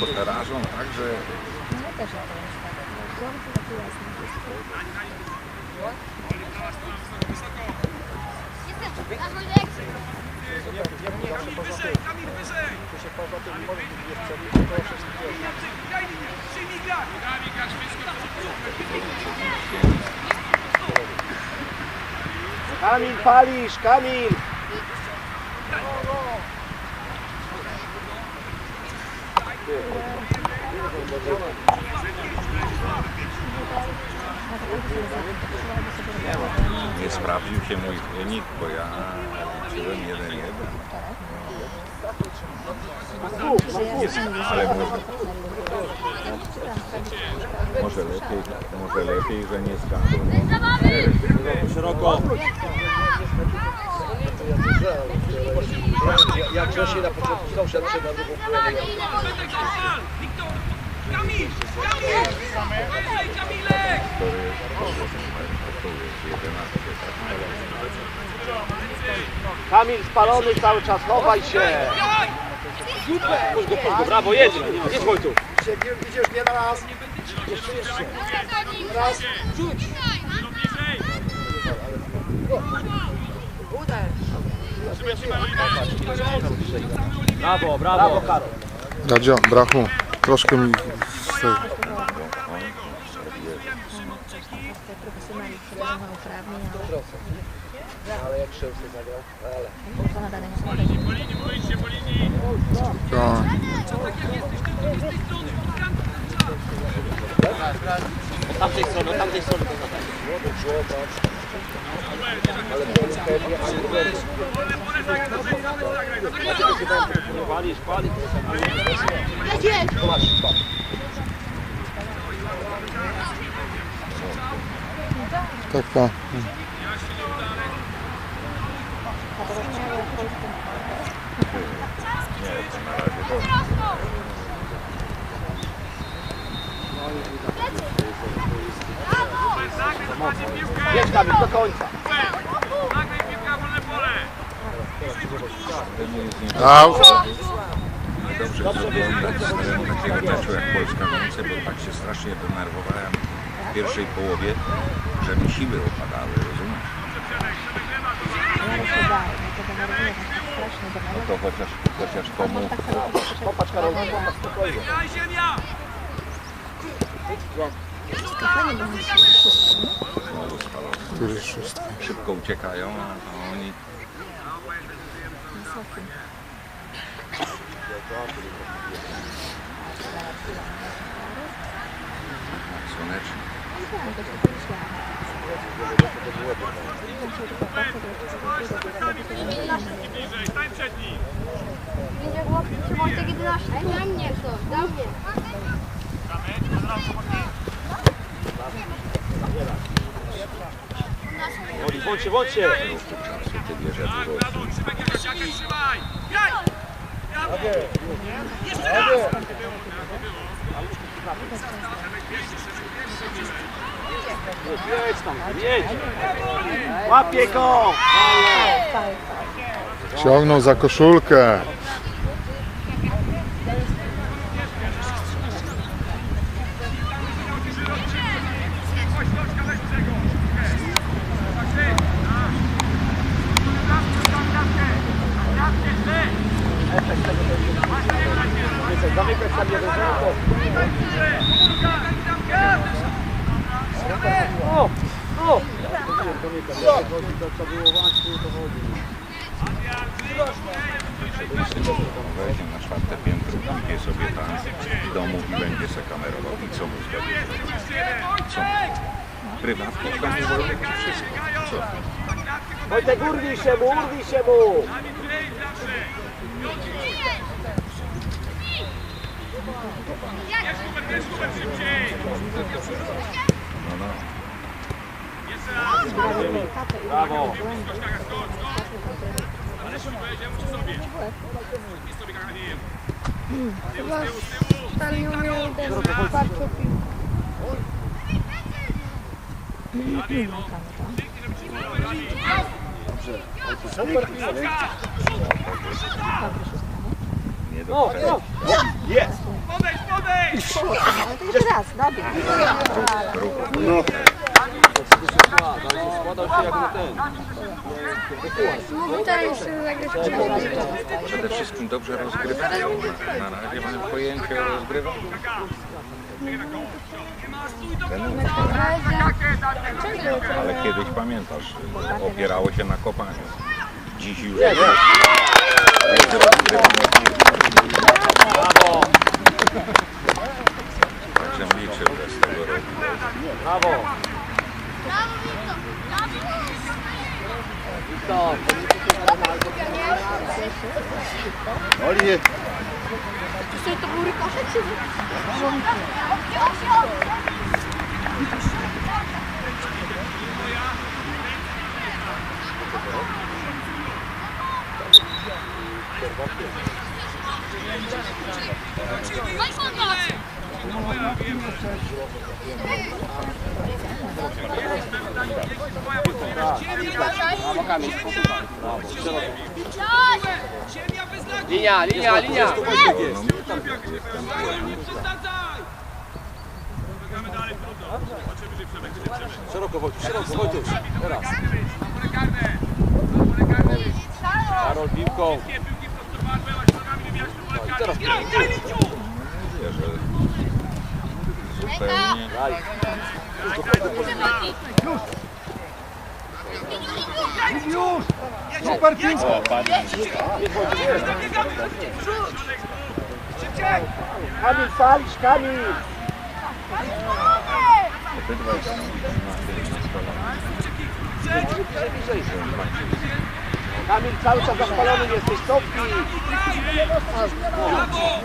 gospodarzą, także No też ja to już tak. Głowy to takie jasne wszystko. Kamil palisz, Kamil! Nie sprawdził się mój wynik, bo ja liczyłem 1-1. Ale może, może lepiej, może lepiej, że nie zgadłem. Szeroko. Jak Grzesiej na początku znowu szedł na drugą połowę. Kamil! Kamil! Weź, Kamilek! To jest, to jest 11. Kamil spalony cały czas, chowaj się! Go, chodź go, brawo, jedź! Jedź Wojtu! Idziesz nie na raz! Jeszcze, jeszcze! Raz, rzuć! Brawo, brawo! Brawo, Karol! Jadzia, brachu, troszkę mi z tej... Te profesjonalni przeważają uprawnienia, Ale jak Szymsy zagrał, ale... to nadane są Tak. Od tamtej strony, od tamtej strony to zagrał. Młody chłopak. Ale to Palisz, palisz. Tak, tak. Jedź Kamil, do końca. Nagraj piłka, wolne pole! Au! Dobrze oglądać takiego meczu jak Polska-Niemcy, bo tak się strasznie denerwowałem w pierwszej połowie, że mi siły opadały, rozumiesz? No to chociaż, chociaż komu Popatrz Karol, popatrz spokojnie. Znowu spalony. Szybko uciekają, a oni Wysoki. Będzie chłopcy Wojtek 11. Daj na mnie ktoś, daj mnie. Woli, ty bierze Tak, na dół, jakoś, jakoś trzymaj! Jaj! Jeszcze raz! Jedź tam. Łapie go. Ciągnął za koszulkę. Zamykać tam jeden zero. O, o. Weźmie na czwarte piętro, pójdzie sobie tam do domu i będzie se kamerował i co mu zgodzi. Co? Prywatnie to nie wolno ci wszystko. Co? Wojtek, urwij się mu, urwij się mu. No, no. Brawo. Tam nie umiem ten parku Nie O, do o. Jest! Podejdź, podejdź! Ale to jeszcze raz, dobra. No. Składał się jak na ten. Przede wszystkim dobrze rozgrywa. Na razie mamy pojęcie o rozgrywaniu. Ale kiedyś pamiętasz, opierało się na kopaniu. Dziś już jest. Brawo! Także liczę, że z tego roku. Brawo! Wiktor! Oli, To był rykoszet czy Linia, linia, linia! Przestadzaj! Przebieg, wyżej przebieg. Szeroko Wojtuś, szeroko Wojtuś. Teraz. Karol piłką. Do pole karne. teraz że zupełnie Daj. Kamil, falisz, Kamil! Obydwaj są na tym naspalone. Kamil, cały czas zapalony jesteś, cofnij! Brawo!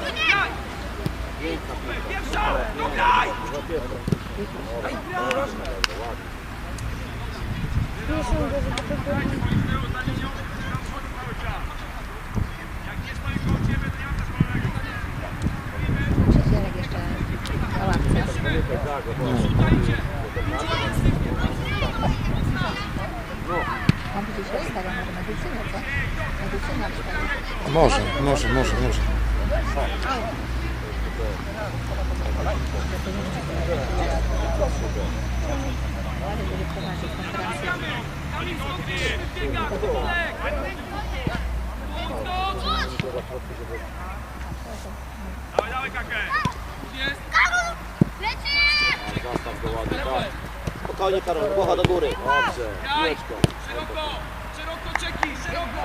Graj! Pierwsza! No graj! Jak nie stoi koło ciebie, to nie ma też wolnego. Przecież jeszcze na ławce. On tu dzisiaj stawia może medycynę, co? Medycyna wstawia. może, może, może, może. Ale żeby prowadzić konferencję. Dawaj, dawaj, kakę! Jest! Zastaw go ładnie, tak. Spokojnie Karol, głowa do góry. Dobrze, Graj! piłeczką. Szeroko! Szeroko czeki! Szeroko!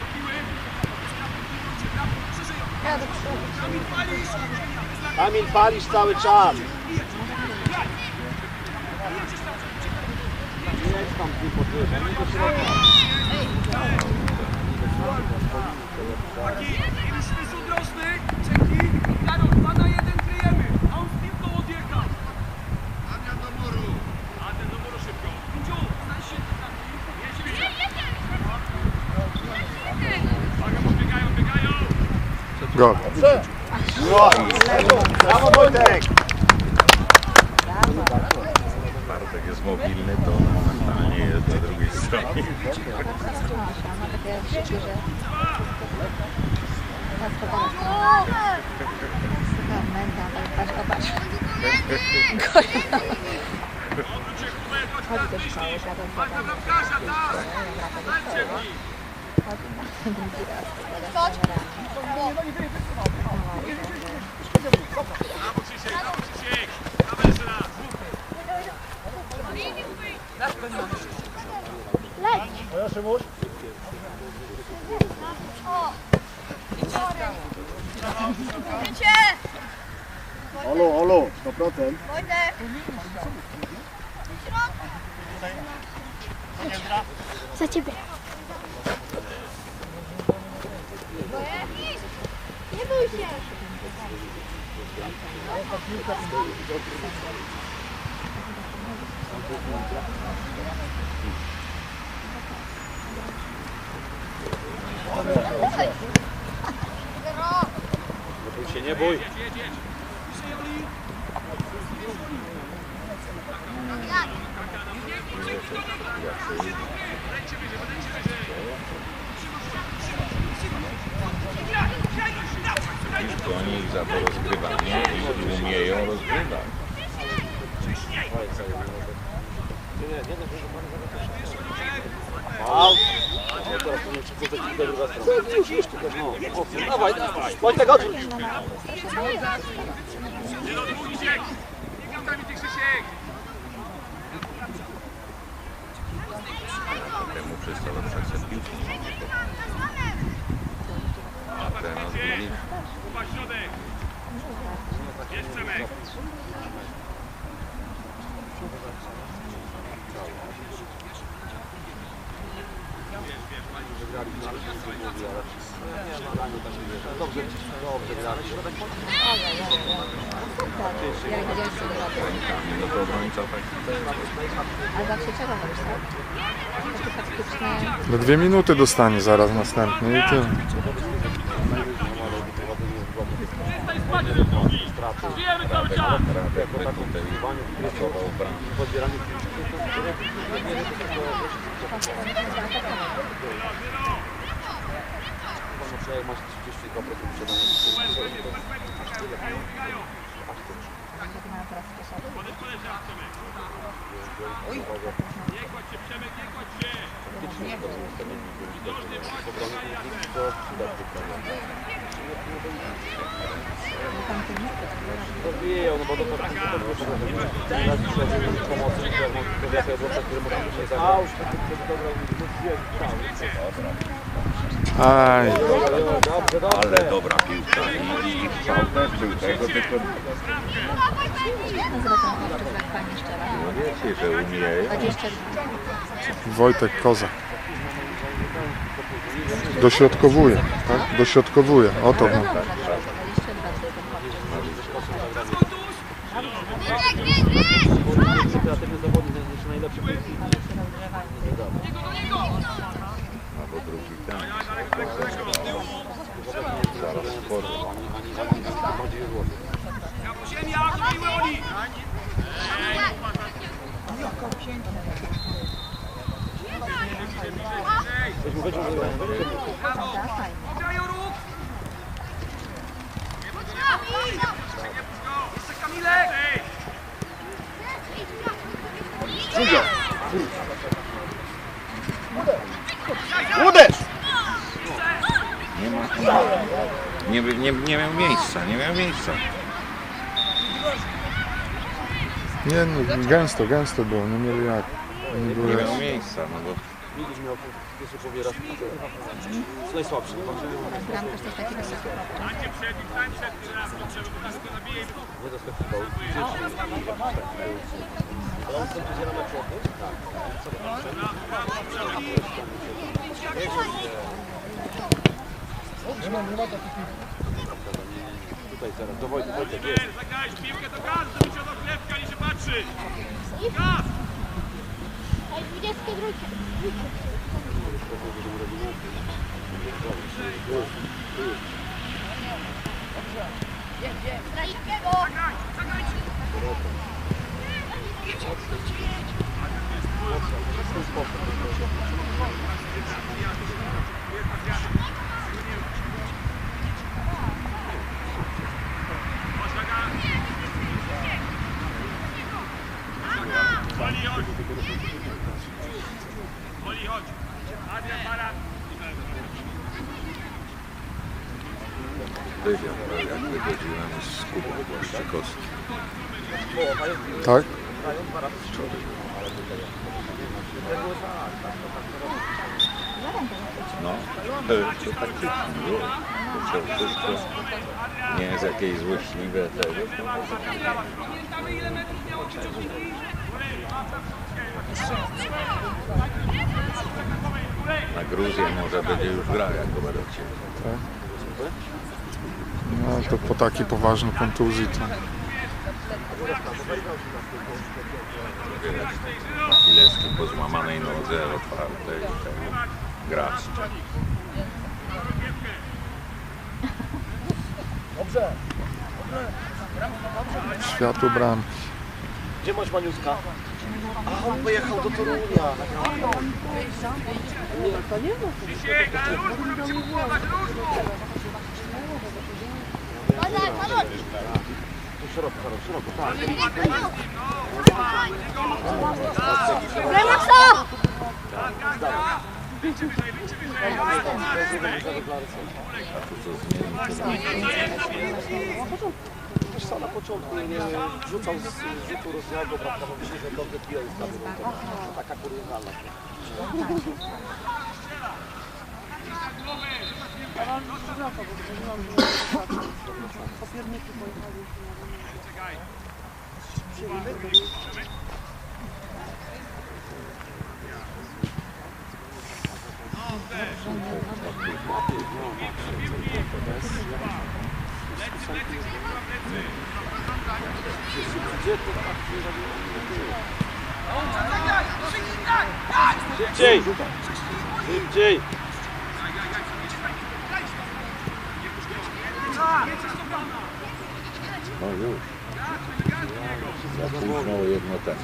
Do piły. Szerzej. Kamil, palisz! Cały czas. Taki, już wyszł drożny, czeki. Karol, 2 na 1 kryjemy, a on z piłką odjechał. Adrian do muru. Adrian do muru szybko. Pięciu, stań się tam. Jedź, jedź. Uwaga, bo biegają, biegają. Gol. Brawo Wojtek! Bartek jest mobilny, to mentalnie jest na drugiej stronie. Chodzi do szkoły, że to Walka bramkarza, tak. Stań czeki. chodzi na drugi raz. powiada kamerami. Brawo Krzysiek, brawo Krzysiek. Dawaj jeszcze raz. Olo, olo, 100%. Za ciebie. Nie bój się. Nie bój się, nie bój. Oni ich za to rozgrywanie i umieją rozgrywać. Aut. No teraz to nie przychodzę ci do druga strona. Już, już, no. Dawaj, dawaj. Wojtek, odwróć. Temu przestała przecież piłki. A teraz widzisz, Dobrze, dobrze grali. Jak widziałeś co do robię. rękami, to obrońca Ale zawsze trzeba robić, tak? Takie taktyczne... No dwie minuty dostanie zaraz następny i tyle. Żyjemy cały czas! Radek tutaj pracował w bramce. Podbieranie Jak masz 32% sprzedania. Jak mają teraz sposoby. Rozwijają, no bo to tak raz trzeba pomocy, że no, to który można zagrać. A, już Aj. Ale dobra piłka. I, strzał też był tego, tylko no wiecie, że umieją. 22. Wojtek Koza. Dośrodkowuje, tak? Dośrodkowuje. O to. no. 22 to jest ten chłopczyk. Kreatywny zawodnik, jeszcze najlepszy w tej chwili. No bo drugi ten. Zaraz sporo. Bardziej złoty. Ziemia, miły oni! Weźmy, weźmy, weźmy. Grają ruch! Jeszcze Kamilek! Uderz! Nie ma. Nie, nie, nie miał miejsca, nie miał miejsca. Nie, no, gęsto, gęsto było, nie mieli jak. Nie były... miał miejsca, no bo Widzisz, miał pierwszy powiera. Najsłabszy. Bramkarz też taki wysoki chłopczyk. Nie doskakiwał. On sobie będzie na meczu Tak. Tutaj teraz, do Wojtek, Wojtek jest. Zagrałeś piłkę, to gaz, żeby cię do chlebka, nie się patrzy! Gaz! 22. Oli, chodź! Oli, chodź! Adrian, Baran! wywiad brał, jak wychodziłem z Kubą Błaszczykowskim. Tak? No, to taktycznie było. To co, wszystko nie jest jakieś złośliwe tego. Przeciwnik? Na Gruzję może będzie już grał, jak go będą chcieli. No to po takiej poważnej kontuzji to... Achilleski po złamanej nodze otwartej. tego Grać. Światło bramki. Gdzie masz Maniuska? A, on pojechał do Torunia. Róż, musimy próbować różu! Woda! szeroko, szeroko, tak. Co? Wiesz co, na początku nie rzucał z rzutu rozdziału, prawda, bo myślę, że dobrze pił i stawił. To Taka kuriozalna. Szybciej! Szybciej! No już. Za późno jedno ten.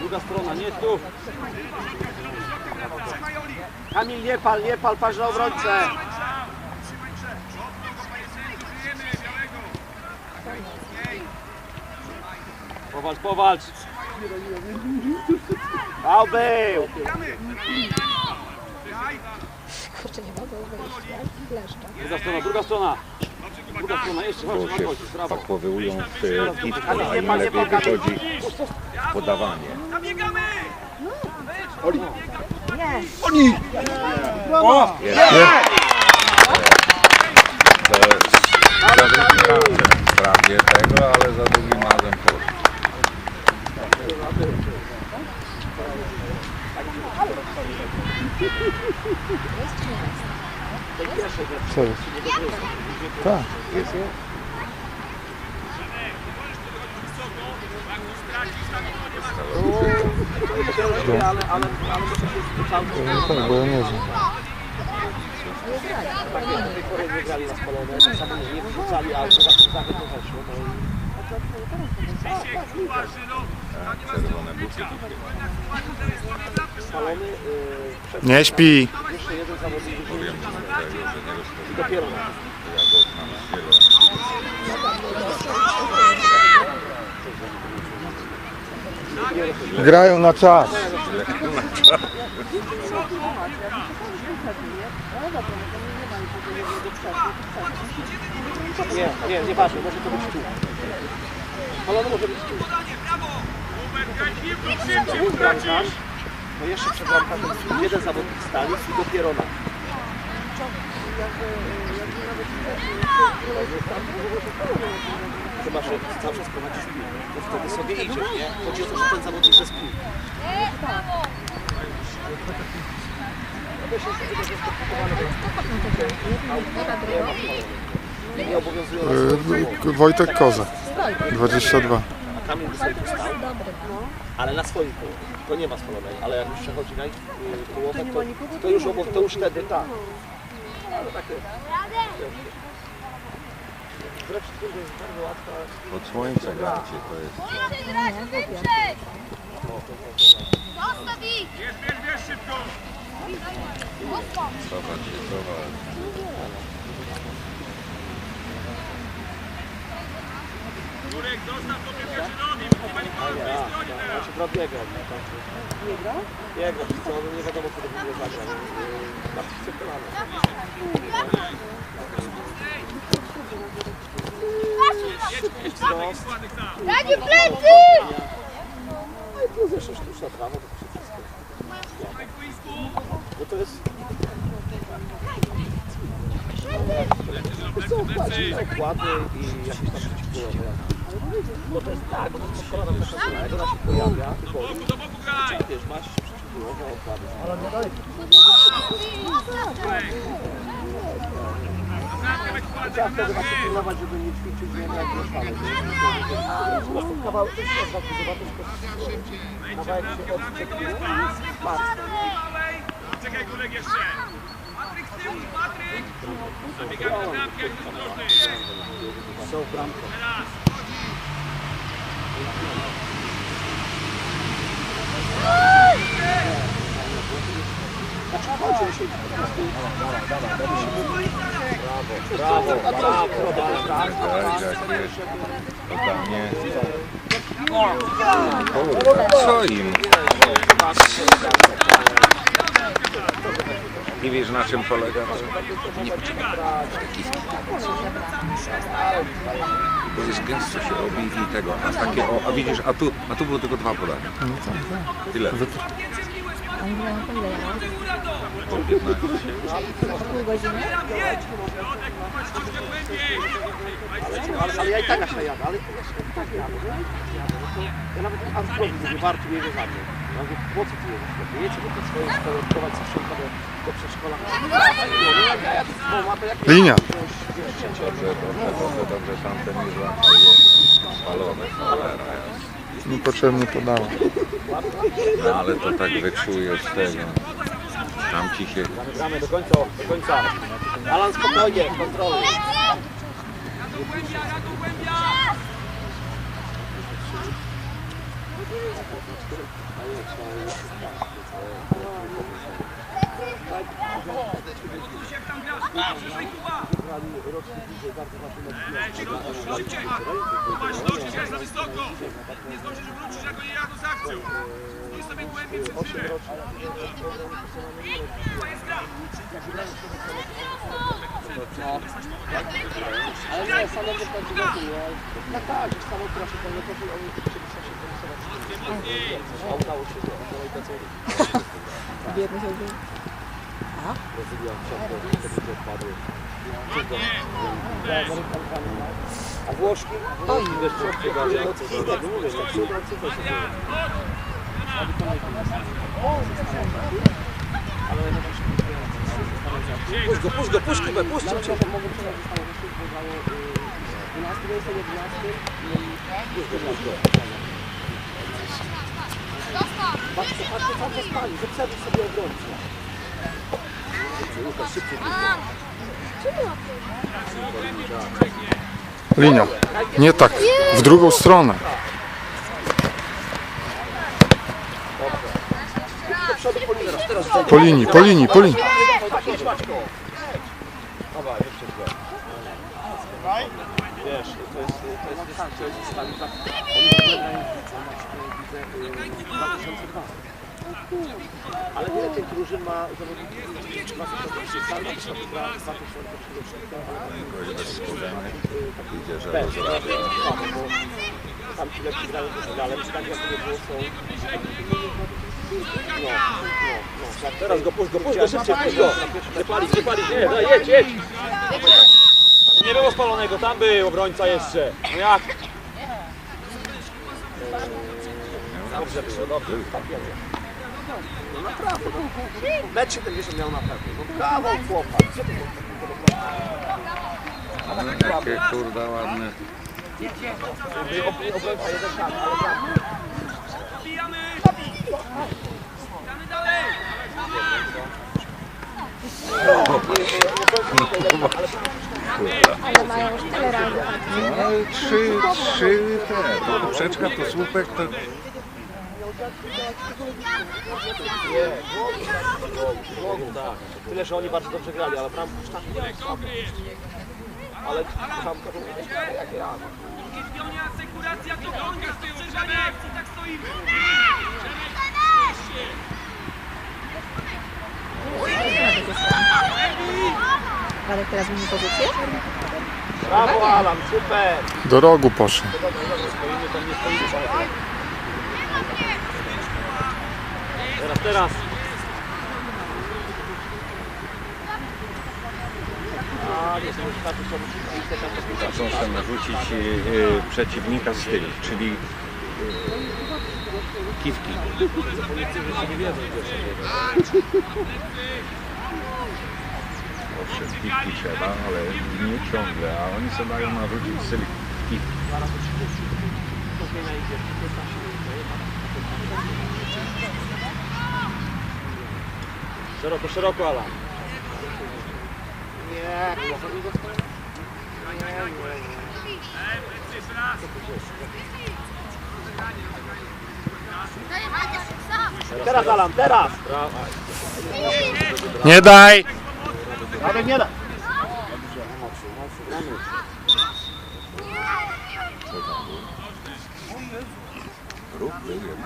Druga strona, nie tu. Kamil, nie pal, nie pal, patrz na obrońcę. Powalcz, powalcz. Dał był. Kurczę, nie mogę jak leszcza. Druga strona, druga strona. Bo się walczy, brawo. pakowują w te kitko, a im lepiej wychodzi podawanie. Nabiegamy! Za, za drugim razem. Prawie tego, ale za drugim razem Co jest? Tak. Ale, ale, ale muszę się cały No tak, bo ja nie znam. tak do tej pory nie grali na spalone, tak samo nie wrzucali, ale to zawsze to weszło. No Czerwone buty. Spalony, yy, Nie śpi. jeszcze jeden zawodnik nie rozpoznałem. dopiero na. Grają na czas. Nie, nie, nieważne, może to być tu. Spalony może być tu. Był bramkarz, no jeszcze przed bramkarzem jeden zawodnik stali i dopiero na. Chyba, że cały czas prowadzisz piłkę, to wtedy sobie idziesz, nie? Chodzi o to, że ten zawodnik bez piłki. Nie obowiązują nas Wojtek Koza. 22. Kamil by sobie tu stał, ale na swoim pół. To nie ma spalonej, ale jak już przechodzi na ich y, połowę, to, to, już, obo- to już wtedy tak. Ale takie... Wbrew tym, że jest bardzo łatwa. Od słońca gracie, to jest Zostaw ich! Bierz, bierz, bierz szybko! Cować się, cować. Jurek, zostaw to Piotrzynowi, pani Paweł, Ja, ja, znaczy gra biega. Nie gra? Nie gra, co, no nie wiadomo co to w zagra. Yy, Na przykład kolana. Mi plecy! No i plus jeszcze sztuczna trawa, to się wszystko. Bo to jest... To są okłady, okłady i jakieś tam przeciwbólowe. Bo to jest tak, bo to jest kolana sama, jak ona się pojawia i boli. Do boku graj! Wiesz, masz przeciwbólowe okłady. Trzeba wtedy właśnie pilnować, żeby nie ćwiczyć, nie jak nie szaleć. Po prostu kawałek, to jest zobaczyć, kawałek się spadł. Czekaj, Gulek jeszcze! Patryk z tyłu, Patryk! Zabiegamy na bramkę, jak to drożny! Są bramką. Znaczy Brawo, brawo. Kurwa, co im? Nie wiesz na czym polega? Nie Bo jest gęsto się robi i tego, a takie, o, a widzisz, a tu, a tu było tylko dwa podania. Tyle. Oni grają po ile ja mam? Po 15. Pół godziny? Ale, ja i tak aż jadę, ale ja się i tak jadę. nie? Ja nawet warto nie za mną. Ja mówię, po co ty jedziesz? Do tej swojej szkoły, odprowadź skrzynkę do, do przedszkola. To Linia. Dobrze, dobrze, dobrze, dobrze, tamten już spalony. Cholera jest. Niepotrzebnie podała. No ale to tak wyczujesz tego. Tam ci się Gramy do końca, do końca. Alan spokojnie, kontroluj. Uciekaj za wysoko! Nie zdążysz wrócić, jak oni jadą z akcją! Stój sobie głębiej przed tyle! Ale nie, samochód tak gratuluję. Tak, tak, że samochód która się pewnie to oni chcieli się wyrysować. A udało się to, to co Biedny się był. Brazylia, ciągle, wtedy odpadły. A Włoszki? Wiesz, co odpływają? No tak mówię, tak co to się dzieje. Ale to się Puść go, puść go, puść go, puść go. Mogę przelać zostało, że się zbiegało 12, jest 11 i puść go, puść go. Patrzcie, patrzcie, cały czas pali, zaprzedzić sobie obrońcę. Łukasz, szybciej. Linia. Nie tak. W drugą stronę. Po linii. Po linii, po linii. Dawaj, wyprzedź go. Wiesz, to jest, to jest, to jest tak. Oni w ogóle grają widzę, widzę, 2002. Ale wiele tych drużyn ma zawodników 2003 sam na przykład gra 2003, ale tam ci lepsi grają w finale, czy tak jak nie było są. No, no, no. Teraz go puść, go puść, go szybciej, puść go. Nie palić, nie palić, nie, daj, jedź, jedź. Nie było spalonego, tam był obrońca jeszcze. No jak? Dobrze było, dobrze. Tak jest. No naprawdę, no. Metr 70 miał na pewno. No brawo, chłopak. No, jakie kurda ładne. Obrońca jeden tak, ale brawo. Bijamy! Gramy dalej! Ale mają już tyle razy. No trzy, trzy te, to poprzeczka, to słupek, to Mogą, tak. Tyle, że oni bardzo dobrze grali, ale bramkę już tak nie Ale bramka to jak ja. Pionia, asekuracja, to końca, strzeżanie akcji, tak stoimy! Radek teraz zmieni pozycję? Brawo Alan, super. Do rogu poszedł. Teraz, teraz. Już tak, chcą sobie narzucić e, e, przeciwnika z tyłu, czyli e, kiwki. Kiwki trzeba, ale nie ciągle, a oni sobie dają narzucić styl kiwki. Szeroko, szeroko Alan. Nie. Teraz Alan, teraz! Nie daj! Ale nie da. Co tam było? Ruch był jednak.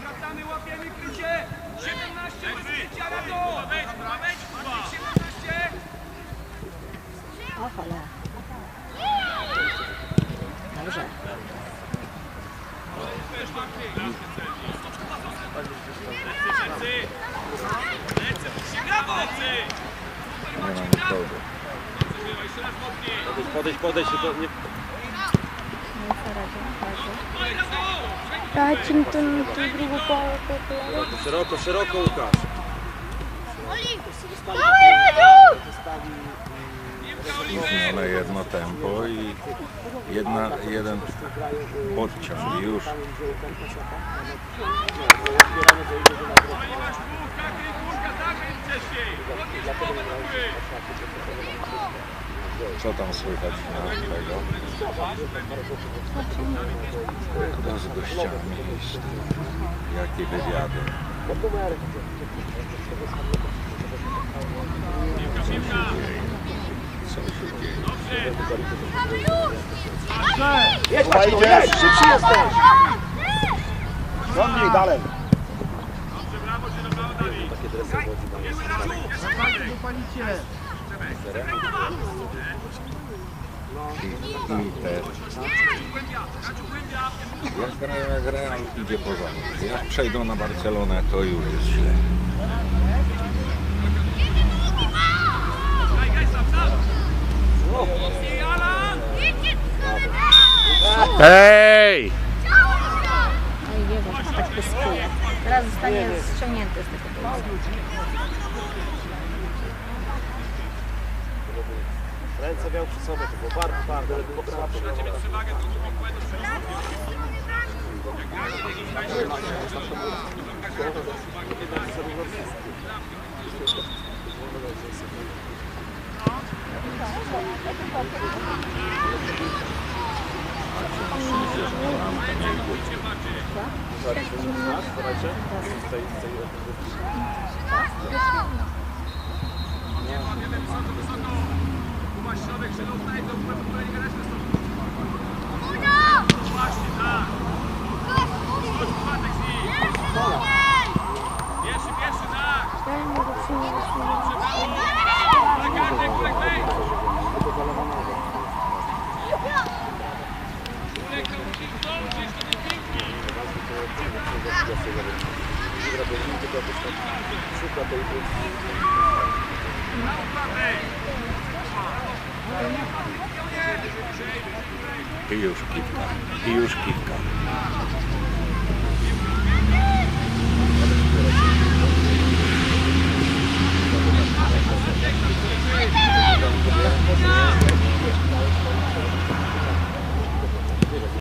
Wracamy, łapiemy krycie! 17 bez krycia, Rado! Wejdź, wejdź, 17! O cholera. Dobrze. Brawo! Nie ma nikogo. Podejdź, podejdź, podejdź, tylko nie... No? Dajcie mi tą, tą drugą połowę. po- po- Szeroko, szeroko Łukasz. Równo na jedno tempo i jedna, jeden podciąg i już. Co tam słychać na tego? Kto z gościami jest? Jakie wywiady? Co się dzieje? Co się dzieje? Jedź Maćko, jedź, szybszy jesteś. Ciągnij dalej. Takie dresy wodzi I, i te. Jak grają, jak Real idzie poza nich. Jak przejdą na Barcelonę, to już jest źle. Ej! No tak pyskuje. Teraz zostanie ściągnięty z tego boiska. Ręce miał przy sobie, to było bardzo, bardzo, ale było prawda. Pierwszy,